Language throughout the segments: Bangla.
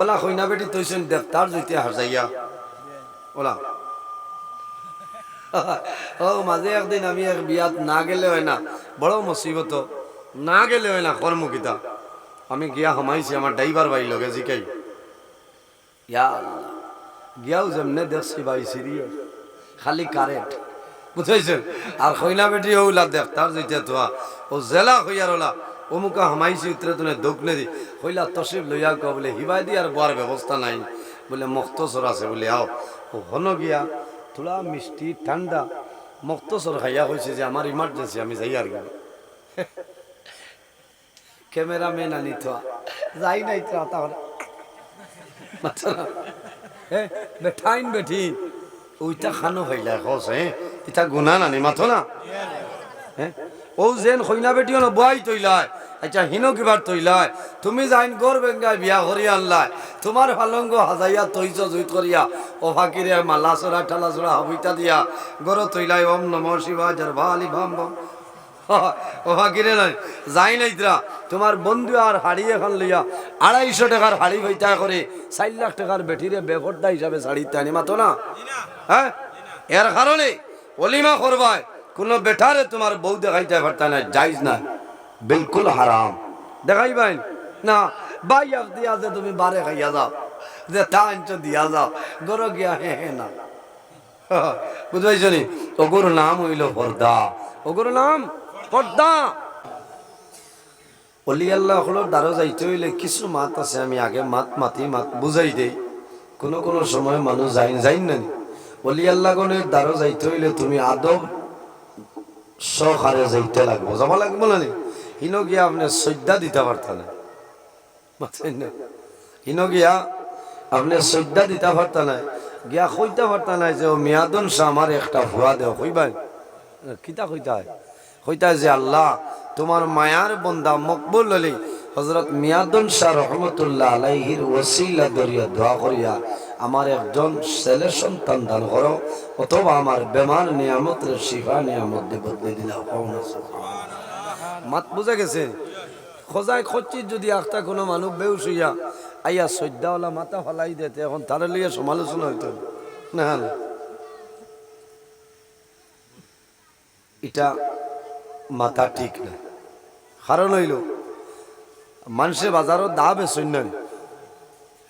ওলা কইনা বেটি তৈছেন দেবতার জৈতে হাসাইয়া ওলা ও মাঝে একদিন আমি এক বিয়াত না গেলে হয় না, বড় মুসিবত না গেলে হয় না কর্মকিতা আমি গিয়া হামাইছি আমার ড্রাইভার ভাই লগে জিকাই। ইয়া গিয়াও যেমনে দেখছি ভাই সিরিয়াস খালি কারেন্ট বুঝাইছেন আর কইনা বেটি ওলা দেবতার জৈতে তোয়া ও জেলা হইয়ার ওলা। অমুকা হামাইছি উত্তরে তুমি দোক নে দি হইলা তসিব লইয়া ক বলে, হিবাই দি আর বোয়ার ব্যবস্থা নাই। বলে মক্তসর আছে, বলে আও হন গিয়া থোড়া মিষ্টি ঠান্ডা মক্তসর খাইয়া কইছে যে আমার ইমার্জেন্সি আমি যাই আর গেল ক্যামেরাম্যান আনি তো যাই নাই তো তাহলে। বেঠাইন বেঠিন ওইটা খানো হইলা খস হে? ইটা গুণা নানি, মাথো না? হ্যাঁ ও যেন কইনা বেটিও না বয়াই তৈলায়। আচ্ছা হিনো কিবার তৈলায়? তুমি যাইন গর বেঙ্গায় বিয়া করি আনলাই তোমার ফালঙ্গ হাজাইয়া তৈছ জুইত করিয়া, ও ফাকিরে মালা চড়া ঠালা চড়া হবিতা দিয়া। গর তৈলাই, ওম নম শিবা জরবা আলি ভাম ভাম। ও ফাকিরে নাই যাই নাই তোরা। তোমার বন্ধু আর হাড়ি এখন লইয়া আড়াইশো টাকার হাড়ি বইতা করে চার লাখ টাকার বেটিরে বেফর্দা হিসাবে শাড়ি টানি মাতো না। হ্যাঁ এর কারণে অলিমা করবায় কোনো বেটারে তোমার বউ দেখাইতে পারতা না যাইজ না। বিলকুল হারাম। দেখাই ভাই না আপ দিয়া যে তুমি বারে খাইয়া যাও, যে তা আনছ দিয়া যাও, গর গিয়া হে হে না। বুঝাইছ নি? ওগুর নাম হইল পর্দা। ওগুর নাম? পর্দা। অলি আল্লাহ হলো দ্বারা যাইতে হইলে কিছু মাত আছে, আমি আগে মাত মাতি মাত বুঝাই দেই। কোনো কোনো সময় মানুষ যাই যাই নি। অলি আল্লাহ গণের দ্বারা যাইতে হইলে তুমি আদব সহারে যাইতে লাগবো, যাবা লাগবো না হিনো গিয়া আপনি শ্রদ্ধা দিতে পারতেন হিনো গিয়া আপনি শ্রদ্ধা দিতে পারতেন গিয়া কইতে পারতেন যে, ও মিয়াদন আমার একটা ভুয়া দেও, কইবাই? কিতা কইতা কইতা যে, আল্লাহ, তোমার মায়ার বন্দা মকবুল হলি হজরত মিয়াদন শাহ রহমতুল্লাহ আলাইহির ওসিলা দরিয়া দোয়া করিয়া আমার একজন ছেলে সন্তান দান করো, অথবা আমার বেমার নিয়ামতের শিফা নিয়ামত বদলে দিলাম মাত বুঝা গেছে? খোঁজায় খচ্চির যদি একটা কোনো মানুষ বেউস আইয়া সদ্যাওয়ালা মাথা ফলাই দিতে এখন তারা লিয়ে সমালোচনা হইতো না এটা মাথা ঠিক না। কারণ হইল, মানুষের বাজারও দা বেসইন না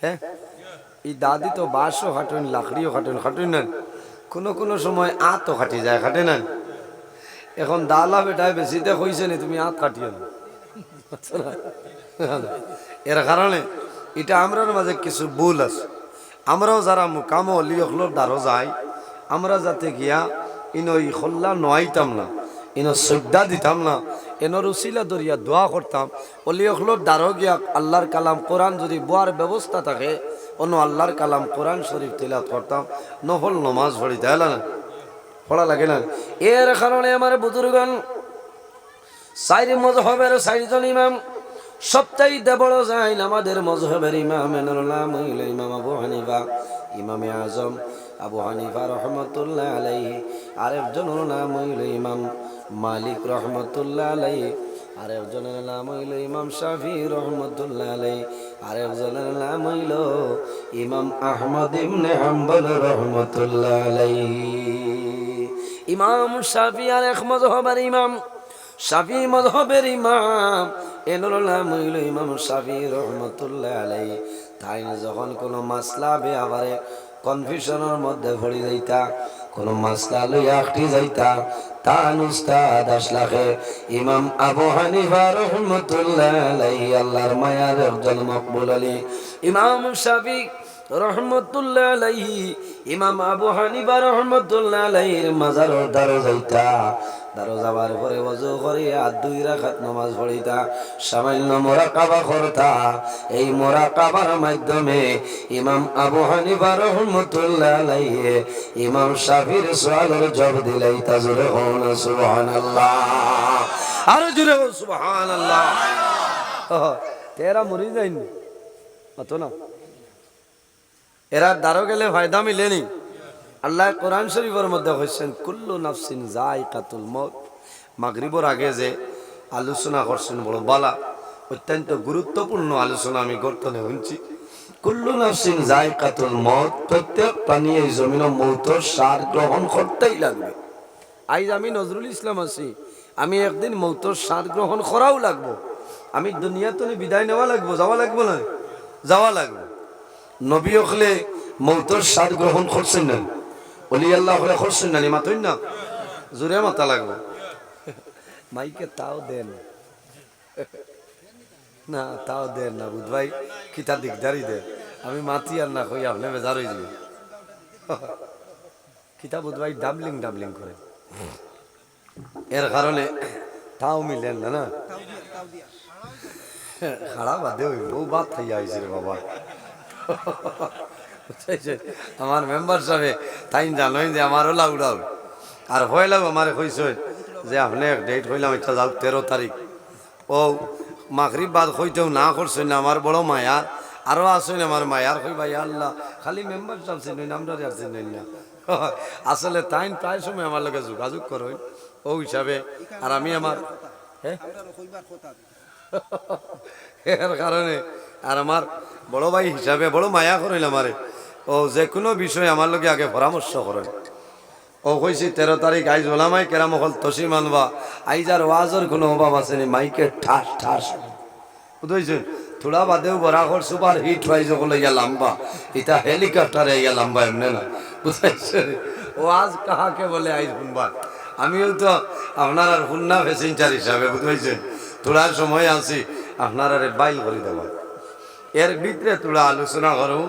হ্যাঁ? এই দাদি তো বাঁশও খাটুন লাকড়িও খাটুন খাটুন না কোনো কোনো সময় আতও খাটি যায় খাটে না এখন দালা বেটায় বেশিতে কইছে নি, তুমি আত কাটিও না। এর কারণে এটা আমরার মাঝে কিছু ভুল আছে। আমরাও যারা কাম অলি দ্বারও যাই, আমরা যাতে গিয়া ইনো ই খোল্লা নোয়াইতাম না, ইনো শ্রদ্ধা দিতাম না, এনর উসিলা দরিয়া দোয়া করতাম। অলি অখলোর দ্বারও গিয়া আল্লাহর কালাম কোরআন যদি বোয়ার ব্যবস্থা থাকে অন্য আল্লাহর কালাম কোরআন শরীফ তিলাত করতাম, নফল নমাজ পড়ি, তাই না? পড়া লাগে না। এর কারণে আমার বুজুর্গন সাইরি মজহবের চারিজন ইমাম সবচাইতে বড় যাইন আমাদের মজহবের ইমাম এনার হইল ইমাম আবু হানিফা, ইমামে আজম, আবু হানিফা রহমতুল্লাহ আলাইহি, আরেকজনের নাম হইল ইমাম মালিক রহমতুল্লাহ আলাইহি, আরেকজনের নাম হইল ইমাম শাফি রহমতুল্লাহ আলাইহি আরেকজনের নাম হইল ইমাম আহমদ ইবনে হাম্বল রহমতুল্লাহ আলাইহি। ইমাম শাফি আর এক মজহবের ইমাম। শাফি মজহবের ইমাম, এনোর নাম হইল ইমাম শাফি রহমতুল্লাহ আলাই তাই যখন কোনো মাসলা বেআবারে কনফিউশনের মধ্যে ভরি যাইতা, কোনো মাসলা লইয়া আটটি যাইতা তান উস্তাদ আসলাখে। ইমাম আবু হানিফা রহমতুল্লাহ আল্লাহর মায়ার একজন মকবুল আলী। ইমাম শাফি রহমতুল্লাহ আলাইহি, ইমাম আবু হানিফা রহমতুল্লাহ আলাইহির মাজার দারো যাইতা দারো যাবার পরে ওযু করে আর দুই রাকাত নামাজ পড়িতা। সামান্য মুরাকাবা করতা। এই মুরাকাবার মাধ্যমে ইমাম আবু হানিফা রহমতুল্লাহ আলাইহি, ইমাম শাফির সওয়ালের জবাব দিলাইতা, জোরে হন সুবহানাল্লাহ। আর জোরে হন সুবহানাল্লাহ। তেরা মরি যায়নি অত না? এরা দ্বারো গেলে ফায়দা মিলেনি আল্লাহ কোরআন শরীফের মধ্যে হয়েছেন কুল্লু নাফসিন যাই কাতুল মত মাগরিবর আগে যে আলোচনা করছেন বড় বালা, অত্যন্ত গুরুত্বপূর্ণ আলোচনা আমি গর্তনে শুনছি। কুল্লু নাফসিন জায়কাতুল মত প্রত্যেক প্রাণী এই জমিন মৌতর সার গ্রহণ করতেই লাগবে। আজ আমি নজরুল ইসলাম আছি, আমি একদিন মৌতর সার গ্রহণ করাও লাগবো। আমি দুনিয়াতে বিদায় নেওয়া লাগবো, যাওয়া লাগবো না? যাওয়া লাগবে। নবী হলে মৌতর সার গ্রহণ করছেন না। অলি আল্লাহ হলে করছেন না মাতই না। জোরে মাতা লাগবে। মাইকে তাও দেন। না তাও দেন না বুধ ভাই কিতা দিকদারি দে। আমি মাতি আর না কই আপনি বেজার হয়ে যাবে কিতা বুধ ভাই ডাবলিং ডাবলিং করে। এর কারণে তাও মিলেন না না? খাড়া বাদে ওই বউ বাদ খাইয়া আইছে রে বাবা? আমার মেম্বার সাহেব তাই জানোই যে আমারও লাউডাও আর হইলাম আমার কইছে যে আপনি ডেট হইলাম এটা যাও তেরো তারিখ। ও মাগরিব বাদ হইতেও না করছেন না আমার বড় মায়ার আরও আসেন আমার মায়ার কই ভাই আল্লাহ খালি মেম্বার সাহেব চিনেন আমরা আর চিনেন না। আসলে তাই প্রায় সময় আমার লগে যোগাযোগ করই ও হিসাবে। আর আমি আমার হ্যাঁ? এর কারণে আর আমার বড় ভাই হিসাবে, বড় মায়া করিল আমারে। ও যে কোনো বিষয়ে আমার লোকে আগে পরামর্শ করেন। ও কইছি, তেরো তারিখ আইজ ওলামাই কেরাম হল তসি মানবা। আইজ আর ওয়াজর কোনো অভাব আসেনি মাইকে ঠাস ঠাস বুঝেছেন থোড়া বাদেও বরাকর সুপার হিট হয়ে যখন ইয়া লম্বা। ইটা হেলিকপ্টারে ইয়া লম্বা এমনি না? বুঝেছেন ওয়াজ কাহাকে বলে আইজ শুনবা আমিও তো আপনার আর শুননা প্যাসেঞ্জার হিসাবে বুঝেছেন তোলার সময় আছি আপনার বাইল করে দেওয়া। এর ভিতরে তোলা আলোচনা করো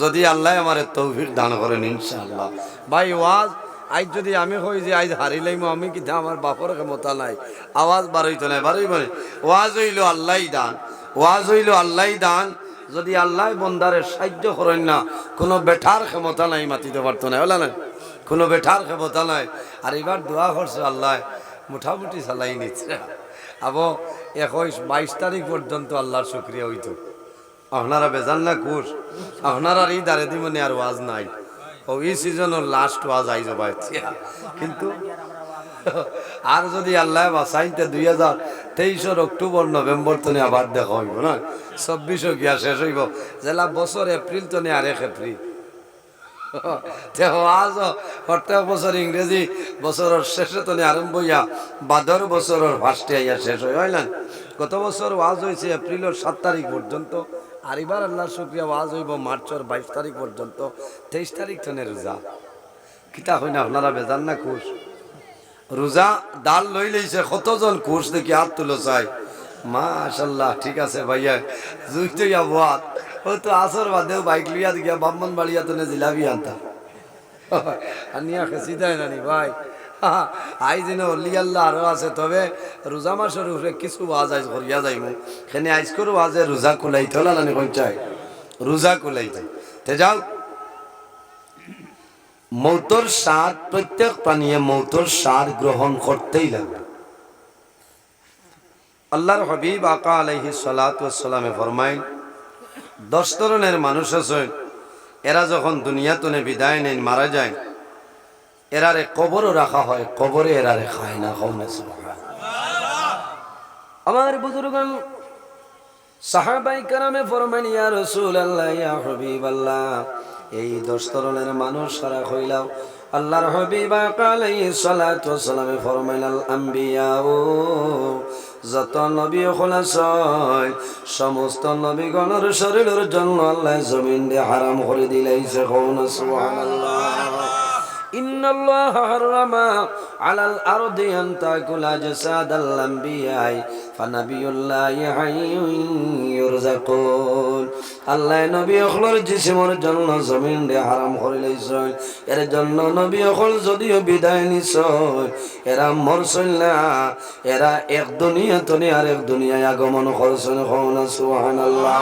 যদি আল্লাহ আমার তৌফিক দান করেন, ইনশাআল্লাহ। ভাই, ওয়াজ, আজ যদি আমি কই যে আজ হারিলাইমো আমি কিন্তু আমার বাপর ক্ষমতা নাই? আওয়াজ বারইতো নাই মানে ওয়াজ হইল আল্লাহ দান। ওয়াজ হইল আল্লাহ দান। যদি আল্লাহ বন্দারে সাহায্য করেন না, কোনো বেঠার ক্ষমতা নাই, মাতিতে পারতো না বলা না? কোনো বেঠার ক্ষমতা নাই। আর এবার দোয়া করছে আল্লাহ, মোটামুটি চালাই নিচ্ছে। আবো একুশ বাইশ তারিখ পর্যন্ত আল্লাহর শুক্রিয়া হইতো। আপনারা বেজান না কুশ? আপনারা এই দাঁড়ে দিমনে আর ওয়াজ নাই। ও, এই সিজনের লাস্ট ওয়াজ আই যাবা কিন্তু আর যদি আল্লাহ বাসাইতে দুই হাজার তেইশের অক্টোবর নভেম্বর তনে আবার দেখা হইব না? চব্বিশও গিয়া শেষ হইব। জেলা বছর এপ্রিল তনে আর এক এপ্রিল আজ বছর ইংরেজি বছরের শেষে তনে আরম্ভ হইয়া বাদর বছরের ফার্স্টে আইয়া শেষ হয় হয় না গত বছর ওয়াজ হয়েছে এপ্রিলের সাত তারিখ পর্যন্ত আর এবার আল্লাহ শুক্রিয়া ওয়াজ হইব মার্চের বাইশ তারিখ পর্যন্ত, তেইশ তারিখ তনে রোজা। কিতা হয় না আপনারা বেজান না খুশ রোজা ডাল লই লইছে, কতজন কোর্স দেখি হাত তুলো চাই। মাশাল্লাহ, ঠিক আছে ভাইয়া, জুইতে আবাদ ও তো আসর বাদেও বাইক লিয়া গিয়া বামন বাড়িয়া তো জিলাবি আনতা। আনিয়া খেসি দেয় নানি ভাই। আই দিন অলি আল্লাহ আরও আছে, তবে রোজা মাসের উপরে কিছু ওয়াজ আইজ করিয়া যাইমু। সেনে আইজ করো ওয়াজে রোজা কুলাইতে হলা নানি কঞ্চাই রোজা কুলাইতে তে যাও। মৌতর স্বাদ প্রত্যেক প্রাণীয়ে মৌতর স্বাদ গ্রহণ করতেই লাগবে। আল্লাহর হবিব আকা আলাইহি সালাতামে ফরমাইন, দশ ধরনের মানুষ আছে, এরা যখন দুনিয়াতনে বিদায় নেন, মারা যায় এরারে কবরও রাখা হয়, কবরে এরারে খায় না আমার বুজুর্গান সাহাবাই কারামে ফরমান ইয়া রসুল আল্লাহ ইয়া হবিব আল্লাহ এই দশ ধরনের মানুষ সারা হইলাম। আল্লাহর হবিব আলাইহিস সালাতু ওয়াসসালামে ফরমাইল আল আম্বিয়া ও যত নবী খোলাছয় সমস্ত নবীগণের শরীরের জন্য আল্লাহ জমিন দিয়ে হারাম করে দিলাইছে সুবহানাল্লাহ। إن الله حرم على الأرض أن تأكل أجساد الأنبياء فنبي الله حي يرزقون আল্লাহ নবী অখলর জিসিমর জন্য জমিন রে হারাম করে লইছয় এর জন্য নবী অখল যদিও বিদায় নিছয় এরা মরছল না এরা এক দুনিয়া তনি আর এক দুনিয়ায় আগমন করছেন হন সুবহানাল্লাহ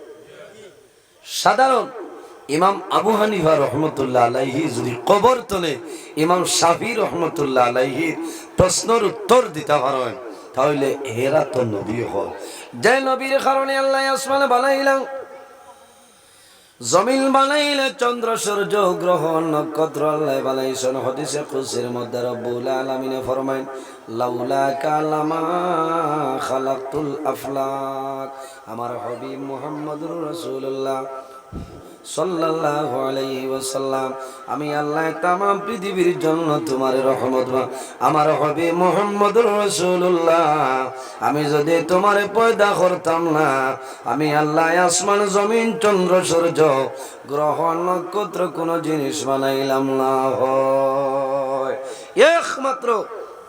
সাধারণ ইমাম আবু হানিফা রহমতুল্লাহ আলাইহি যদি কবর তলে, ইমাম শাফি রহমতুল্লাহ আলাইহির প্রশ্নের উত্তর দিতে পারেন, তাহলে হেরা তো নবী হয় যে নবীর কারণে আল্লাহ আসমানে বানাইলাম, জমিন বানাইলে চন্দ্র, সূর্য গ্রহ নক্ষত্র আল্লাহ বানাইছেন। হদিসে কুসির মধ্যে রব্বুল আলামিনে ফরমাইন লাউলা কালামা খালাকতুল আফলাক। আমার হবি মুহাম্মদুর রাসূলুল্লাহ সাল্লাল্লাহু আলাইহি ওয়াসাল্লাম। আমি আল্লাহ তামাম পৃথিবীর জন্য তোমার রহমত আমার হবে মুহাম্মদুর রাসূলুল্লাহ। আমি যদি তোমার পয়দা করতাম না, আমি আল্লাহ আসমান, জমিন, চন্দ্র, সূর্য গ্রহ নক্ষত্র কোন জিনিস বানাইলাম না, হয়। একমাত্র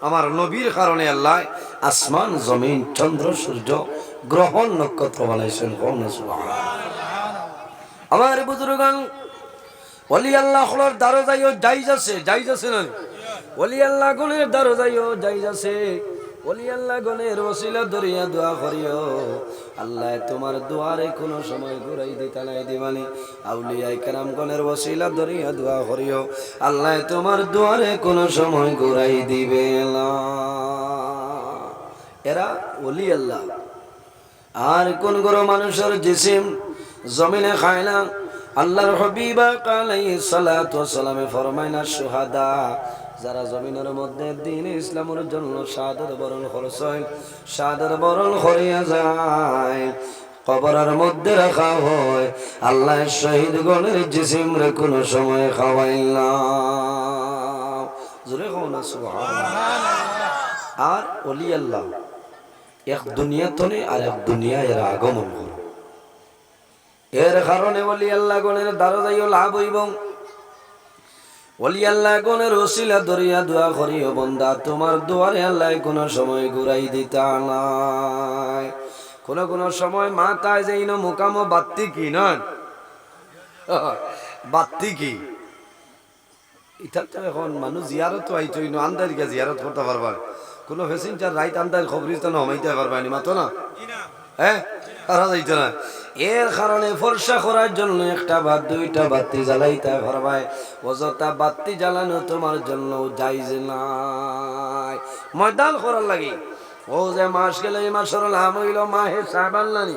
আমার নবীর কারণে আল্লাহ আসমান, জমিন, চন্দ্র, সূর্য গ্রহ নক্ষত্র বানাইছেন আমার বুজুর্গান অলি আল্লাহ। হলোর দ্বারো যাইও যাইজ আছে যাইজ আছে না? ওলি আল্লাহ গুণের দ্বারো যাইও যাইজ আছে। ওলি আল্লাহ গণের ওসিলা দরিয়া দোয়া করিও। আল্লাহ তোমার দুয়ারে কোনো সময় ঘুরাই দিতে নাই দিবানি। আউলিয়াই কেরাম গণের ওসিলা দরিয়া দোয়া করিও। আল্লাহ তোমার দুয়ারে কোনো সময় ঘুরাই দিবে এরা অলি আল্লাহ আর কোন কোন মানুষের জিসিম জমিনে খায় না। আল্লাহর হবিবা কালাই সালাতু সালামে ফরমাইনা সুহাদা যারা জমিনের মধ্যে দিন ইসলামের জন্য সাদর বরণ খরচয় সাদর বরণ করিয়া যায়, কবরের মধ্যে রাখা হয়, আল্লাহ শহীদ গণের জিসিম রে কোনো সময় খাওয়াইলাম জোরে খাও না আর অলি আল্লাহ। এক দুনিয়া তনে আর এক দুনিয়া এর আগমন করো এর কারণে বলি আল্লাহ গণের দ্বারা যাইও লাভ হইব। বলি আল্লাহ গণের ওসিলা দরিয়া দোয়া করিও বন্দা, তোমার দুয়ারে আল্লাহ কোন সময় ঘুরাই দিতা নাই। কোন কোন সময় মাথায় যাই না মোকাম বাত্তি কি নয়? বাত্তি কি? এটা তো এখন মানুষ জিয়ারত আইতো, ইনো আন্দারিকা জিয়ারত করতে পারবা। কোনো ফেসেঞ্জার রাইট আন্দাজ খবরিস্তান হমাইতে পারবানি নি মাতো না? হ্যাঁ? তারা যাইতো এর কারণে ফর্সা করার জন্য একটা বা দুইটা বাতি জ্বালাইতে পারবাই অযথা বাতি জ্বালানো তোমার জন্য যাইজ নাই। ময়দান করার লাগে। ও যে মাস গেলে এই মাসের নাম হইল মাহে সাহেবান নানি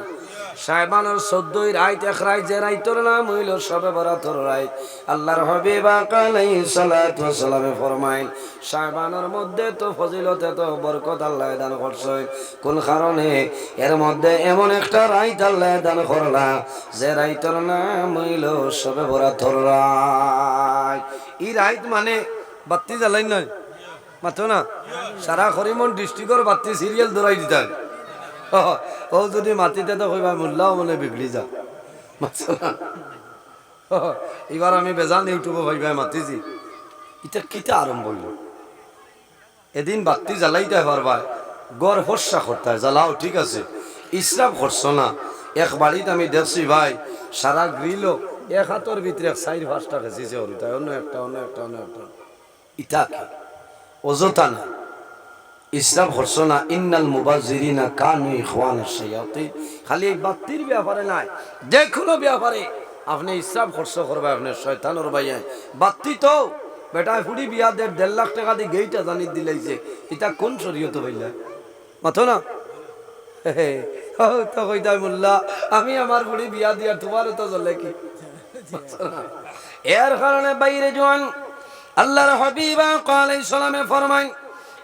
সাহেবানোর চোদ্দই রাইত, এক রাইত যে রাইতর নাম হইল সবে বরাতর রাইত। আল্লাহর হবে বা কালাই সালাত সালামে ফরমাইল সাহেবানোর মধ্যে তো ফজিলতে তো বরকত আল্লাহ দান করছে কোন কারণে? এর মধ্যে এমন একটা রাইত আল্লাহ দান করলা, যে রাইতর নাম হইল সবে বরাতর রাইত। ই রাইত মানে বাত্তি জ্বালাই নয়? মাথো না? সারা হরিমন ডিস্ট্রিক্টর বাত্তি সিরিয়াল দৌড়াই দিতে হয়। ও যদি মাটিতে তো কইবা মূল্যাও মানে বিগড়ি যা। এবার আমি বেজান ইউটিউবে ভাইবা মাতিছি। এটা কিতা আরম্ভ হইল এদিন বাতি জ্বালাইতে পারবা গড় ফর্সা করতে জ্বালাও, ঠিক আছে। ইসরাফ করছ না। এক বাড়িতে আমি দেখছি ভাই সারা গ্রিল এক হাতের ভিতরে পাঁচটা খেয়েছে হরিতা অন্য একটা অন্য একটা অন্য একটা। ইটা? অযথা না ইসলাম না, ইন্নাল মুবাজিরিনা কানু ইখওয়ান শায়াতিন খালি এই বাতির ব্যাপারে নাই যে কোনো ব্যাপারে আপনি ইসলাম খরচ করবে আপনি, শয়তানোর বাইয়াই বাতি তো, বেটা, ফুড়ি বিয়া দেড় দেড় লাখ টাকা দিয়ে গেইটা জানি দিলাইছে এটা কোন শরীয়ত হইলা? মাথো না? তো কইতাই মোল্লা, আমি আমার বুড়ি বিয়া দিয়া তোমারও তো চলে কি। এর কারণে বাইরে জোয়ান, আল্লাহর হাবিবা কালাই সালামে ফরমাই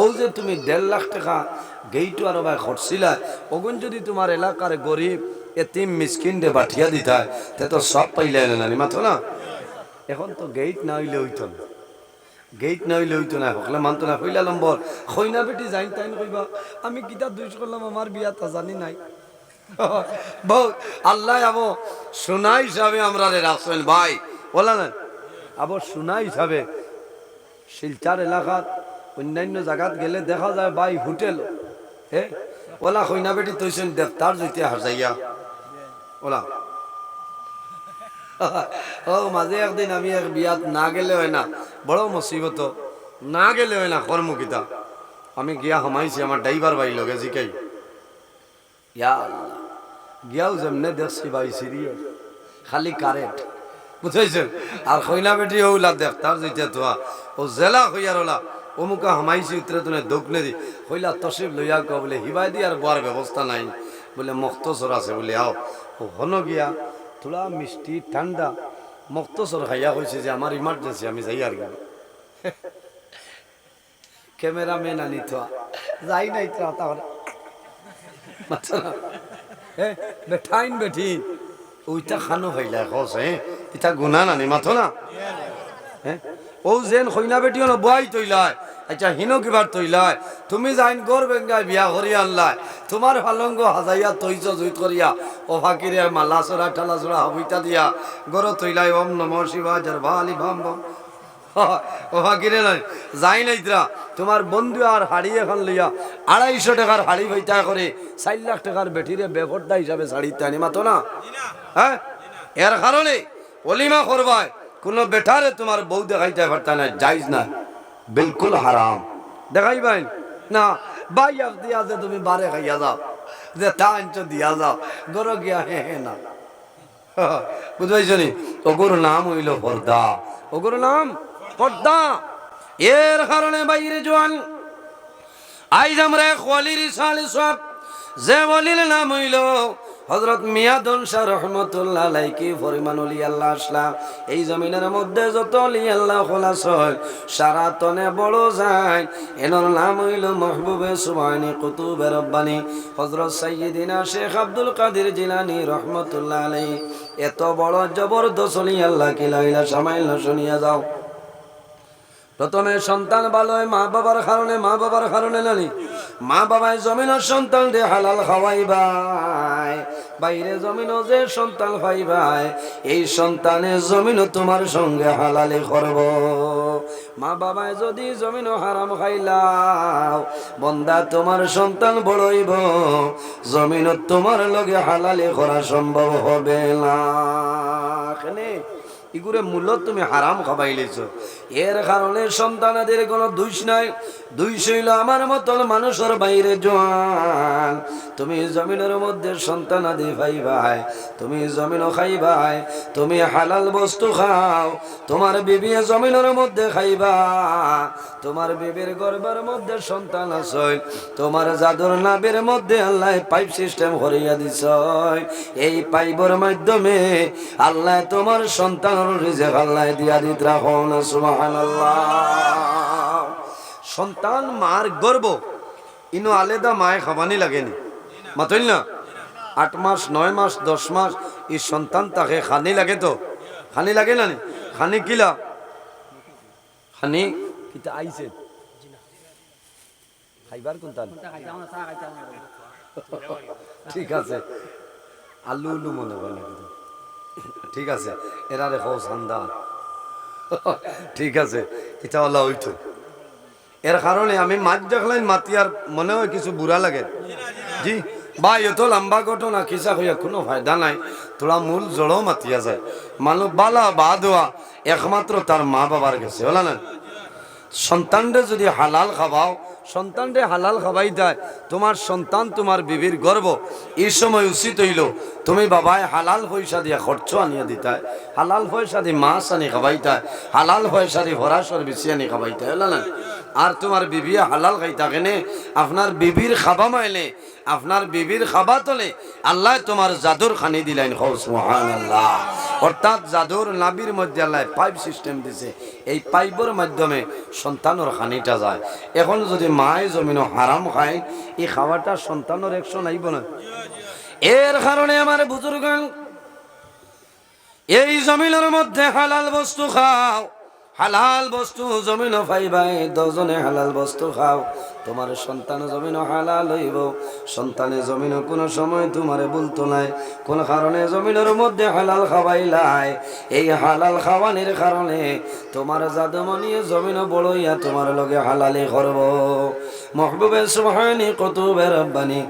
ও যে তুমি দেড় লাখ টাকা গেইটু আর ভাই খরছিলা ওগুন যদি তোমার এলাকার গরিব, এতিম মিসকিন রে বাঠিয়া দিতায় তে তো সব পাইলে না মাথো না? এখন তো গেইট না হইলে হইতো না। গেইট না হইলে হইতো না, হকলে মানতো না হইলা নম্বর খৈনা বেটি যাইন তাইন কইবা, আমি কিতা দুইশ করলাম, আমার বিয়া তা জানি নাই। বহুত আল্লাহ আবো, সোনা হিসাবে আমরা রে রাখছেন, ভাই। বলা না আবার শোনা হিসাবে শিলচার এলাকাত অন্যান্য জায়গাত গেলে দেখা যায় বাই হোটেল, হে? ওলা কইনা বেটি তৈছেন দেবতার জৈতে হাজাইয়া। ওলা। ও মাঝে একদিন আমি এক বিয়াত না গেলে হয় না, বড় মুসিবত। না গেলে হয় না কর্মকিতা আমি গিয়া হামাইছি আমার ড্রাইভার ভাই লগে জিকাই। ইয়া গিয়াও যেমনে দেখছি ভাই সিরিয়াস খালি কারেন্ট বুঝাইছেন? আর খৈনা বেটি ওলা দেখ তার যেটা তোয়া ও জেলা হইয়ার ওলা। অমুকা হামাইছি উত্তরে তুমি দোকনে দি হইলা তসিব লইয়া ক বলে, হিবাই দি আর বোয়ার ব্যবস্থা নাই। বলে মক্তসর আছে বলে আও ও হন গিয়া থোড়া মিষ্টি ঠান্ডা মক্তসর খাইয়া কইছে যে আমার ইমার্জেন্সি আমি যাই আর গেল ক্যামেরাম্যান আনি থোয়া যাই নাই তো, তাহলে। বেঠাইন বেঠিন ওইটা খানো হইলা খস হে। ইটা গুণা নানি, মাথো না। হ্যাঁ ও যেন খৈনা বেটিও না বুয়াই তৈলায়। আচ্ছা হিনো কিবার তৈলায়? তুমি যাইন গর বেঙ্গায় বিয়া করি আনলাই তোমার ফালঙ্গ হাজাইয়া তৈছ জুইত করিয়া ও ফাকিরে মালা চড়া ঠালা চড়া হবিতা দিয়া। গর তৈলাই, ওম নম শিবা জর ভালি ভাম ভাম। ও ফাকিরে নাই যাই নাই তরা তোমার বন্ধু আর হাড়ি এখন লইয়া আড়াইশো টাকার হাড়ি বইতা করে চার লাখ টাকার বেটিরে বেপরদা হিসাবে শাড়িতে আনি মাতো না? হ্যাঁ এর কারণে অলিমা করবায় কোন বেটারে তোমার বউ দেখাইতে পারতা না যাইজ না। বিলকুল হারাম। দেখাই ভাই না আপ দিয়া যে তুমি বারে খাইয়া যাও, যে তা আনছ দিয়া যাও, গর গিয়া হে হে না। বুঝবাইছ নি? ওগুর নাম হইল পর্দা। ওগুর নাম? পর্দা। এর কারণে বাইরে জোয়ান, আইজ আমরা এক সালে সব, যে ওয়ালির নাম হইল হজরত মিয়াদন শাহ রহমতুল্লাহ লাইকি পরিমাণ অলি আল্লাহ আসলাম। এই জমিনের মধ্যে যত অলি আল্লাহ খোলাস সারা তনে বড় যায়। এনার নাম হইল মহবুবে সুবানি কুতুবে রব্বানি। হজরত সাইয়িদিনা শেখ আব্দুল কাদের জিলানি রহমতুল্লাহ আলাই এত বড় জবরদস্ত অলি আল্লাহ কিলাইলা সামাইল শুনিয়া যাও। প্রথমে সন্তান ভালো মা বাবার কারণে, মা বাবার কারণে নানি। মা বাবায় জমিনের সন্তান রে হালাল খাওয়াইবাই। বাইরে জমিনও যে সন্তান খাইবাই এই সন্তানের জমিনও তোমার সঙ্গে হালালে করব। মা বাবায় যদি জমিনও হারাম খাইলাও, বন্দা তোমার সন্তান বড়ইব জমিনত তোমার লগে হালালে করা সম্ভব হবে না। ইগুরে মূলত তুমি হারাম খাবাই লেছো। এর কারণে সন্তানাদের কোনো দুষ নাই। দুই শৈল আমার মতন মানুষের বাইরে জোয়ান। তুমি জমিনের মধ্যে সন্তানাদি ভাই তুমি জমিনও খাইবাই তুমি হালাল বস্তু খাও, তোমার বিবি জমিনের মধ্যে খাইবা তোমার বিবির গর্বের মধ্যে সন্তান আছে, তোমার জাদুর নাবের মধ্যে আল্লাহ পাইপ সিস্টেম করিয়া দিছ। এই পাইপের মাধ্যমে আল্লাহ তোমার সন্তান সন্তান মার গর্ব, ইনো আলাদা মায়ে খাবানি লাগেনি। মাতইল না? আট মাস, নয় মাস, দশ মাস, এই সন্তান তাকে খানি লাগে তো? খানি লাগে না? খানি কিলা? খানি কিতা আইছে? খাইবার কোনটা ঠিক আছে। আলু উলু মনে হয়। ঠিক আছে? এরা রে হো ঠিক আছে এটা হলো ওইটো এর কারণে আমি মাছ দেখলেন মাতি আর মনে হয় কিছু বুড়া লাগে। জি বা এত লম্বা ঘটনা কিসা হইয়া কোনো ফায়দা নাই। তোরা মূল জড়ও মাতিয়া যায়। মানুষ বালা বা দেওয়া একমাত্র তার মা বাবার গেছে বলা না সন্তানরে যদি হালাল খাওয়াও সন্তানরে হালাল খাবাই দেয়। তোমার সন্তান তোমার বিবির গর্ব। এই সময় উচিত হইল, তুমি বাবায় হালাল পয়সা দিয়ে খরচ আনিয়া দিতায়। হালাল পয়সা দিয়ে মাছ আনি খাবাইতায়। হালাল পয়সা দিয়ে ভরাসর বেশি আনি খাবাইতায় না? আর তোমার বিবি হালাল খাইতা কেনে? আপনার বিবির খাবা মাইলে, আপনার বিবির খাবা তলে আল্লাহ তোমার জাদুর খানি দিলেন। আল্লাহ অর্থাৎ জাদুর নাবির মধ্যে আল্লাহ পাইপ সিস্টেম দিছে। এই পাইপের মাধ্যমে সন্তানের খানিটা যায়। এখন যদি মায় জমিন হারাম খায়, এই খাওয়াটা সন্তানের একশো নাইব না এর কারণে আমার বুজুর্গ, এই জমিনের মধ্যে হালাল বস্তু খাও। হালাল বস্তু জমিন পাইবাই দজনে হালাল বস্তু খাও। তোমার সন্তান জমিন হালাল হইব। সন্তানে জমিন কোনো সময় তোমারে বলতো নাই। কোন কারণে জমিনের মধ্যে হালাল খাওয়াইলাই এই হালাল খাওয়ানির কারণে তোমার জাদুমনিয়ে জমিন বড়ইয়া তোমার লগে হালালি করব। মহবুবে সুবহানি, কতুবে রব্বানি।